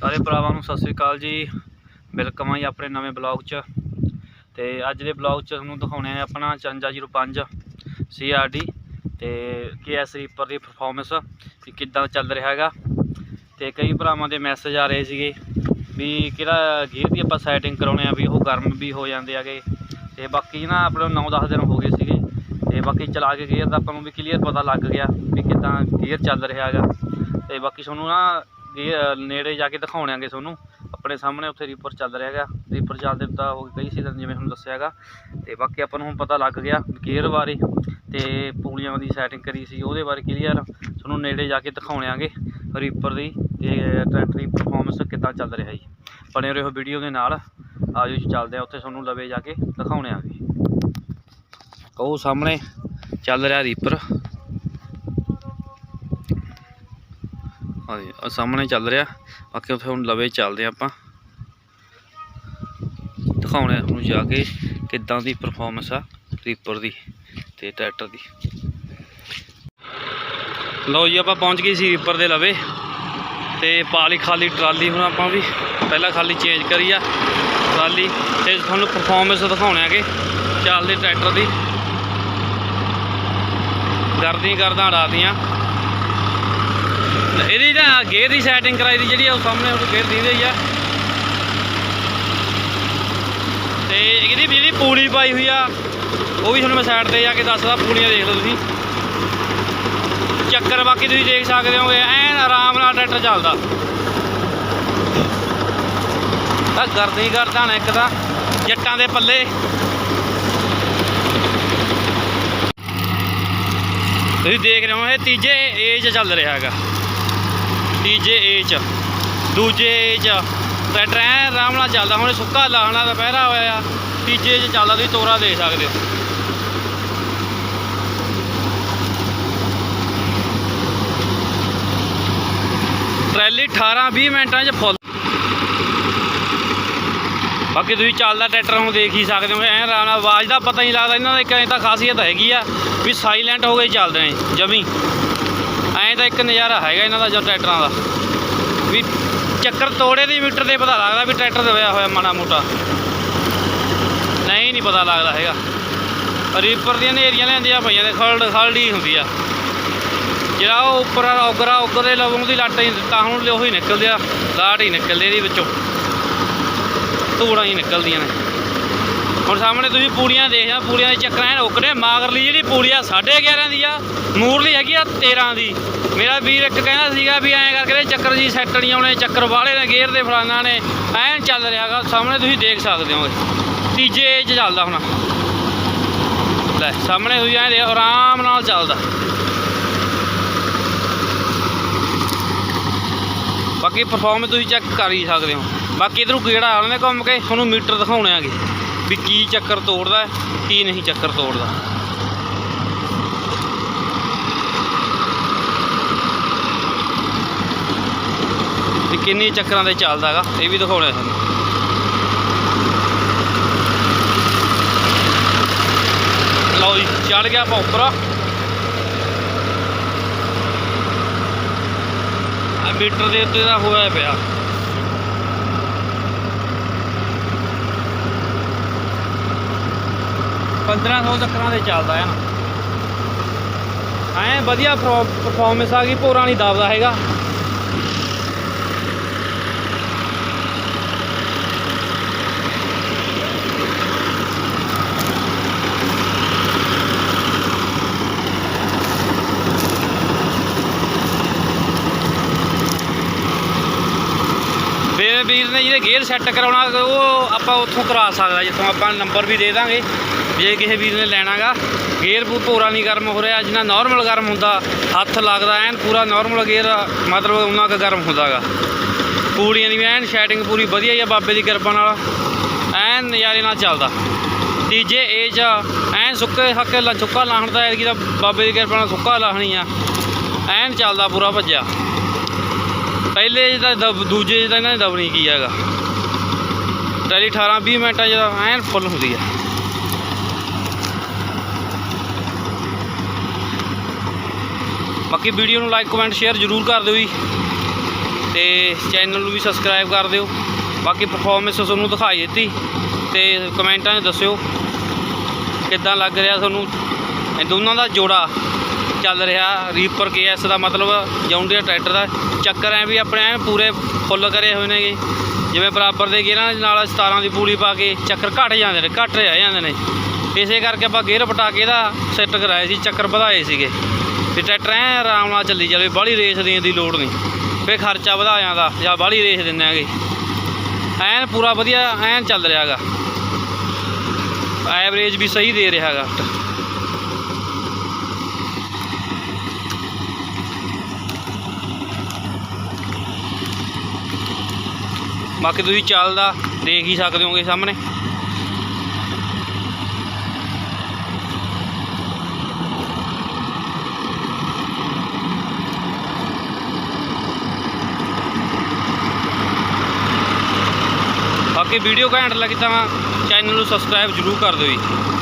ਸਾਰੇ ਭਰਾਵਾਂ ਨੂੰ ਸਤਿ ਸ੍ਰੀ ਅਕਾਲ ਜੀ। ਵੈਲਕਮ ਆ ਜੀ ਆਪਣੇ ਨਵੇਂ ਬਲੌਗ 'ਚ। ਤੇ ਅੱਜ ਦੇ ਬਲੌਗ 'ਚ ਤੁਹਾਨੂੰ ਦਿਖਾਉਣੇ ਆ ਆਪਣਾ 5405 CRD ਤੇ KS ਰੀਪਰ ਦੀ ਪਰਫਾਰਮੈਂਸ ਵੀ ਕਿੱਦਾਂ ਚੱਲ ਰਿਹਾ ਹੈਗਾ। ਤੇ ਕਈ ਭਰਾਵਾਂ ਦੇ ਮੈਸੇਜ ਆ ਰਹੇ ਸੀਗੇ ਵੀ ਕਿਹੜਾ ਗੇਅਰ ਦੀ ਆਪਾਂ ਸੈਟਿੰਗ ਕਰਾਉਣੇ ਆ, ਵੀ ਉਹ ਗਰਮ ਵੀ ਹੋ ਜਾਂਦੇ ਹੈਗੇ। ਤੇ ਬਾਕੀ ਨਾ ਆਪਣੇ 9-10 ਦਿਨ ਹੋ ਗਏ ਸੀਗੇ। ਤੇ ਬਾਕੀ ਚਲਾ ਕੇ ਗੇਅਰ ਦਾ ਆਪਾਂ ਨੂੰ ਵੀ ਕਲੀਅਰ ਪਤਾ ਲੱਗ ਗਿਆ ਵੀ ਕਿੱਦਾਂ ਗੇਅਰ ਚੱਲ ਰਿਹਾ ਹੈਗਾ। ਤੇ ਬਾਕੀ ਤੁਹਾਨੂੰ ਨਾ ਨੇੜੇ ਜਾ ਕੇ ਦਿਖਾਉਣਾਂਗੇ ਤੁਹਾਨੂੰ। ਆਪਣੇ ਸਾਹਮਣੇ ਉੱਥੇ ਰੀਪਰ ਚੱਲ ਰਿਹਾ ਹੈਗਾ। ਰੀਪਰ ਚੱਲਦੇ ਤਾਂ ਹੋ ਗਏ ਕਈ ਸੀਜ਼ਨ ਜਿਵੇਂ ਤੁਹਾਨੂੰ ਦੱਸਿਆ ਹੈਗਾ। ਤੇ ਬਾਕੀ ਆਪਾਂ ਨੂੰ ਹੁਣ ਪਤਾ ਲੱਗ ਗਿਆ ਗੇਅਰ ਬਾਰੇ ਤੇ ਪੂਲੀਆਂ ਦੀ ਸੈਟਿੰਗ ਕਰੀ ਸੀ, ਉਹਦੇ ਬਾਰੇ ਕਲੀਅਰ ਤੁਹਾਨੂੰ ਨੇੜੇ ਜਾ ਕੇ ਦਿਖਾਉਣਾਂਗੇ ਰੀਪਰ ਦੀ, ਤੇ ਟਰੈਕਟਰ ਦੀ ਪਰਫਾਰਮੈਂਸ ਕਿੱਦਾਂ ਚੱਲ ਰਿਹਾ ਜੀ। ਬਣੇ ਰਹੋ ਵੀਡੀਓ ਦੇ ਨਾਲ। ਆਜੋ ਜੀ, ਚੱਲਦੇ ਆ ਉੱਥੇ ਤੁਹਾਨੂੰ ਲਵੇ ਜਾ ਕੇ ਦਿਖਾਉਣਾਂਗੇ ਉਹ ਸਾਹਮਣੇ ਚੱਲ ਰਿਹਾ ਰੀਪਰ ਹਾਂਜੀ, ਆਹ ਸਾਹਮਣੇ ਚੱਲ ਰਿਹਾ। ਬਾਕੀ ਉੱਥੇ ਹੁਣ ਲਵੇ ਚੱਲਦੇ ਹਾਂ ਆਪਾਂ। ਦਿਖਾਉਣੇ ਆ ਤੁਹਾਨੂੰ ਜਾ ਕੇ ਕਿੱਦਾਂ ਦੀ ਪਰਫਾਰਮੈਂਸ ਆ ਰੀਪਰ ਦੀ ਤੇ ਟਰੈਕਟਰ ਦੀ। ਲਓ ਜੀ, ਆਪਾਂ ਪਹੁੰਚ ਗਏ ਸੀ ਰੀਪਰ ਦੇ ਲਵੇ। ਤੇ ਪਾਲੀ ਖਾਲੀ ਟਰਾਲੀ ਹੁਣ ਆਪਾਂ ਵੀ। ਪਹਿਲਾਂ ਖਾਲੀ ਚੇਂਜ ਕਰੀ ਆ ਟਰਾਲੀ। ਤੇ ਤੁਹਾਨੂੰ ਪਰਫਾਰਮੈਂਸ ਦਿਖਾਉਣੇ ਆਗੇ ਚੱਲਦੇ ਟਰੈਕਟਰ ਦੀ। ਕਰਦੀ ਕਰਦਾ ਉਡਾਤੀਆਂ ਇਹਦੀ ਨਾ ਗੇਅਰ ਦੀ ਸੈਟਿੰਗ ਕਰਾਈ ਦੀ ਜਿਹੜੀ ਆ ਉਹ ਸਾਹਮਣੇ ਉਹ ਗੇਅਰ ਦੀ ਹੀ ਆ। ਤੇ ਇਹਦੀ ਜਿਹੜੀ ਪੂਲੀ ਪਾਈ ਹੋਈ ਆ, ਉਹ ਵੀ ਤੁਹਾਨੂੰ ਮੈਂ ਸਾਈਡ ਤੇ ਜਾ ਕੇ ਦੱਸਦਾ, ਪੂਲੀਆਂ ਦੇਖ ਲਓ ਤੁਸੀਂ। ਚੱਕਰ ਬਾਕੀ ਤੁਸੀਂ ਦੇਖ ਸਕਦੇ ਹੋਗੇ, ਐਨ ਆਰਾਮ ਨਾਲ ਟਰੈਕਟਰ ਚੱਲਦਾ। ਤਾਂ ਕਰਦੀ ਕਰਦਾ ਨਾ ਇੱਕ ਤਾਂ, ਜੱਟਾਂ ਦੇ ਪੱਲੇ। ਤੁਸੀਂ ਦੇਖ ਰਹੇ ਹੋ, ਇਹ ਤੀਜੇ ਏਜ ਚੱਲ ਰਿਹਾ ਹੈਗਾ। ਤੀਜੇ ਏ 'ਚ, ਦੂਜੇ ਏ 'ਚ। ਟਰੈਕਟਰ ਐਨ ਆਰਾਮ ਨਾਲ ਚੱਲਦਾ, ਹੁਣ ਸੁੱਕਾ ਲਾਹਣਾ ਦਾ ਪਹਿਰਾ ਹੋਇਆ ਆ ਤੀਜੇ 'ਚ ਚੱਲਦਾ, ਤੁਸੀਂ ਤੋਰਾ ਦੇ ਸਕਦੇ ਹੋ। ਟਰੈਲੀ 18 20 ਮਿੰਟਾਂ 'ਚ ਫੁੱਲ। ਬਾਕੀ ਤੁਸੀਂ ਚੱਲਦਾ ਟਰੈਕਟਰ ਨੂੰ ਦੇਖ ਹੀ ਸਕਦੇ ਹੋ ਐਨ ਆਰਾਮ ਨਾਲ, ਆਵਾਜ਼ ਦਾ ਪਤਾ ਨਹੀਂ ਲੱਗਦਾ, ਇਹਨਾਂ ਦਾ ਇੱਕ ਐਂ ਤਾਂ ਖਾਸੀਅਤ ਹੈਗੀ ਆ ਵੀ ਸਾਇਲੈਂਟ ਹੋ ਕੇ ਚੱਲਦੇ ਨੇ, ਜਮੀ। ਐਂ ਤਾਂ ਇੱਕ ਨਜ਼ਾਰਾ ਹੈਗਾ ਇਹਨਾਂ ਦਾ ਜੋ ਟਰੈਕਟਰਾਂ ਦਾ। ਵੀ ਚੱਕਰ ਤੋੜੇ ਦੀ ਮੀਟਰ ਦੇ ਪਤਾ ਲੱਗਦਾ ਵੀ ਟਰੈਕਟਰ ਦਬਿਆ ਹੋਇਆ ਮਾੜਾ ਮੋਟਾ। ਨਹੀਂ ਨਹੀਂ ਪਤਾ ਲੱਗਦਾ ਹੈਗਾ। ਰੀਪਰ ਦੀਆਂ ਨੇਰੀਆਂ ਲੈਂਦੀਆਂ ਪਈਆਂ ਨੇ ਖਲਡ ਖਲਡੀ ਹੁੰਦੀ ਆ। ਜਿਹੜਾ ਉਹ ਉੱਪਰ ਔਗਰਾ ਔਗਰ ਦੇ ਲਵੋਂ ਦੀ ਲੱਟ ਹੀ ਦਿੱਤਾ ਹੁਣ ਉਹੀ ਨਿਕਲਦੇ ਆ, ਲਾਟ ਹੀ ਨਿਕਲਦੇ ਇਹਦੇ ਵਿੱਚੋਂ। ਧੂੜਾਂ ਹੀ ਨਿਕਲਦੀਆਂ ਨੇ। ਹੁਣ ਸਾਹਮਣੇ ਤੁਸੀਂ ਪੂੜੀਆਂ ਦੇਖਿਆ ਪੂੜੀਆਂ ਦੇ ਚੱਕਰਾਂ ਐਨ ਰੋਕਣੇ ਮਾਗਰਲੀ ਜਿਹੜੀ ਪੂੜੀ ਆ 11.5 ਦੀ ਆ, ਮੂਰਲੀ ਹੈਗੀ ਆ 13 ਦੀ। ਮੇਰਾ ਵੀਰ ਇੱਕ ਕਹਿੰਦਾ ਸੀਗਾ ਵੀ ਐਂ ਕਰਕੇ ਚੱਕਰ ਜੀ ਸੈੱਟ ਨਹੀਂ ਆਉਣੇ, ਚੱਕਰ ਵਾਲੇ ਨੇ, ਗੇਅਰ ਦੇ ਫਲਾਨਾ ਨੇ, ਐਂ ਚੱਲ ਰਿਹਾਗਾ ਸਾਹਮਣੇ ਤੁਸੀਂ ਦੇਖ ਸਕਦੇ ਹੋ। ਤੀਜੇ 'ਚ ਚੱਲਦਾ ਹੁਣ। ਲੈ, ਸਾਹਮਣੇ ਤੁਸੀਂ ਐਂ ਦੇ ਆਰਾਮ ਨਾਲ ਚੱਲਦਾ। ਬਾਕੀ ਪਰਫਾਰਮੈਂਸ ਤੁਸੀਂ ਚੈੱਕ ਕਰ ਹੀ ਸਕਦੇ ਹੋ। ਬਾਕੀ ਇਧਰੋਂ ਕਿਹੜਾ ਆਉਣੇ ਘੁੰਮ ਕੇ, ਤੁਹਾਨੂੰ ਮੀਟਰ ਦਿਖਾਉਣੇ ਆਗੇ। ਵੀ ਕੀ ਚੱਕਰ ਤੋੜਦਾ, ਕੀ ਨਹੀਂ ਚੱਕਰ ਤੋੜਦਾ। ਵੀ ਕਿੰਨੇ ਚੱਕਰਾਂ ਦੇ ਚੱਲਦਾ ਹੈਗਾ ਇਹ ਵੀ ਦਿਖਾਉਣਾ ਤੁਹਾਨੂੰ ਲਓ ਜੀ ਚੜ ਗਿਆ ਆਪਾਂ ਉੱਪਰ। ਆ ਮੀਟਰ ਦੇ ਉੱਤੇ ਦਾ ਹੋਇਆ ਪਿਆ। ਪੰਦਰਾਂ ਸੌ ਚੱਕਰਾਂ ਦੇ ਚੱਲਦਾ ਹੈ ਨਾ। ਐ ਵਧੀਆ ਪਰਫਾਰਮੈਂਸ ਆ ਗਈ, ਭੋਰਾ ਨਹੀਂ ਦਬਦਾ ਹੈਗਾ ਮੇਰੇ ਵੀਰ ਨੇ ਜਿਹੜੇ ਗੇਅਰ ਸੈੱਟ ਕਰਾਉਣਾ, ਉਹ ਆਪਾਂ ਉੱਥੋਂ ਕਰਾ ਸਕਦਾ, ਜਿੱਥੋਂ ਆਪਾਂ ਨੰਬਰ ਵੀ ਦੇ ਦਾਂਗੇ। ਜੇ ਕਿਸੇ ਵੀਰ ਨੇ ਲੈਣਾਗਾ ਗੇਅਰ ਪੂ ਪੂਰਾ ਨਹੀਂ ਗਰਮ ਹੋ ਰਿਹਾ, ਜਿੰਨਾ ਨਾਰਮਲ ਗਰਮ ਹੁੰਦਾ, ਹੱਥ ਲੱਗਦਾ, ਐਨ ਪੂਰਾ ਨਾਰਮਲ ਗੇਅਰ ਮਤਲਬ ਉਹਨਾਂ ਕੁ ਗਰਮ ਹੁੰਦਾਗਾ। ਪੂੜੀਆਂ ਦੀ ਵੀ ਐਨ ਸ਼ੈਟਿੰਗ ਪੂਰੀ ਵਧੀਆ ਹੀ ਆ, ਬਾਬੇ ਦੀ ਕਿਰਪਾ ਨਾਲ। ਐਨ ਨਜ਼ਾਰੇ ਨਾਲ ਚੱਲਦਾ। ਤੀਜੇ ਏਜ ਐਨ ਸੁੱਕੇ ਹੱਕੇ ਲਾ ਸੁੱਕਾ ਲਾਹਣ ਦਾ, ਐਤਕੀ ਤਾਂ ਬਾਬੇ ਦੀ ਕਿਰਪਾ ਨਾਲ ਸੁੱਕਾ ਲਾਹਣੀ ਆ। ਐਨ ਚੱਲਦਾ ਪੂਰਾ ਭੱਜਿਆ। ਪਹਿਲੇ ਜਿਹਦਾ ਦਬ, ਦੂਜੇ ਜਿਹਦਾ ਇਹਨਾਂ ਨੇ ਦਬ ਨਹੀਂ ਕੀ ਹੈਗਾ? ਟੈਲੀ 18 20 ਮਿੰਟਾਂ ਜਿਹਦਾ ਐਨ ਫੁੱਲ ਹੁੰਦੀ ਆ। ਬਾਕੀ ਵੀਡੀਓ ਨੂੰ ਲਾਈਕ ਕਮੈਂਟ ਸ਼ੇਅਰ ਜ਼ਰੂਰ ਕਰ ਦਿਓ ਜੀ। ਤੇ ਚੈਨਲ ਨੂੰ ਵੀ ਸਬਸਕ੍ਰਾਈਬ ਕਰ ਦਿਓ। ਬਾਕੀ ਪਰਫਾਰਮੈਂਸ ਤੁਹਾਨੂੰ ਦਿਖਾਈ ਦਿੱਤੀ। ਤੇ ਕਮੈਂਟਾਂ 'ਚ ਦੱਸਿਓ ਕਿੱਦਾਂ ਲੱਗ ਰਿਹਾ ਤੁਹਾਨੂੰ। ਇਹ ਦੋਨਾਂ ਦਾ ਜੋੜਾ। ਚੱਲ ਰਿਹਾ ਰੀਪਰ ਕੇਐਸ ਦਾ ਮਤਲਬ ਜੌਂਡੀਆ ਟਰੈਕਟਰ ਦਾ। ਚੱਕਰ ਐ ਵੀ ਆਪਣੇ ਐਨ ਪੂਰੇ ਫੁੱਲ ਕਰੇ ਹੋਏ ਨੇਗੇ। ਜਿਵੇਂ ਬਰਾਬਰ ਦੇ ਗੇਅਰਾਂ ਦੇ ਨਾਲ 17 ਦੀ ਪੂਲੀ ਪਾ ਕੇ ਚੱਕਰ ਘਟ ਜਾਂਦੇ ਨੇ, ਘਟ ਰਹਿ ਜਾਂਦੇ ਨੇ। ਇਸੇ ਕਰਕੇ ਆਪਾਂ ਗੇਅਰ ਪਟਾ ਕੇ ਇਹਦਾ ਸੈੱਟ ਕਰਾਏ ਸੀ, ਚੱਕਰ ਵਧਾਏ ਸੀਗੇ। ਤੇ ਟਰੈਕਟਰ ਐ ਆਰਾਮ ਨਾਲ ਚੱਲੀ ਜਾਵੇ, ਬਾਹਲੀ ਰੇਸ ਦੇਣ ਦੀ ਲੋੜ ਨਹੀਂ। ਫੇ ਖਰਚਾ ਵਧਾ ਜਾਂਦਾ ਜਾਂ ਬਾਹਲੀ ਰੇਸ ਦਿੰਦੇ ਆਗੇ। ਐਨ ਪੂਰਾ ਵਧੀਆ ਐਨ ਚੱਲ ਰਿਹਾ ਹੈਗਾ ਐਵਰੇਜ ਵੀ ਸਹੀ ਦੇ ਰਿਹਾ ਬਾਕੀ ਤੁਸੀਂ ਚੱਲਦਾ, ਦੇਖ ਹੀ ਸਕਦੇ ਹੋਗੇ ਸਾਹਮਣੇ। ਬਾਕੀ ਵੀਡੀਓ ਘੈਂਟ ਲੱਗੀ ਤਾਂ ਚੈਨਲ ਨੂੰ ਸਬਸਕ੍ਰਾਈਬ ਜ਼ਰੂਰ ਕਰ ਦਿਓ ਜੀ।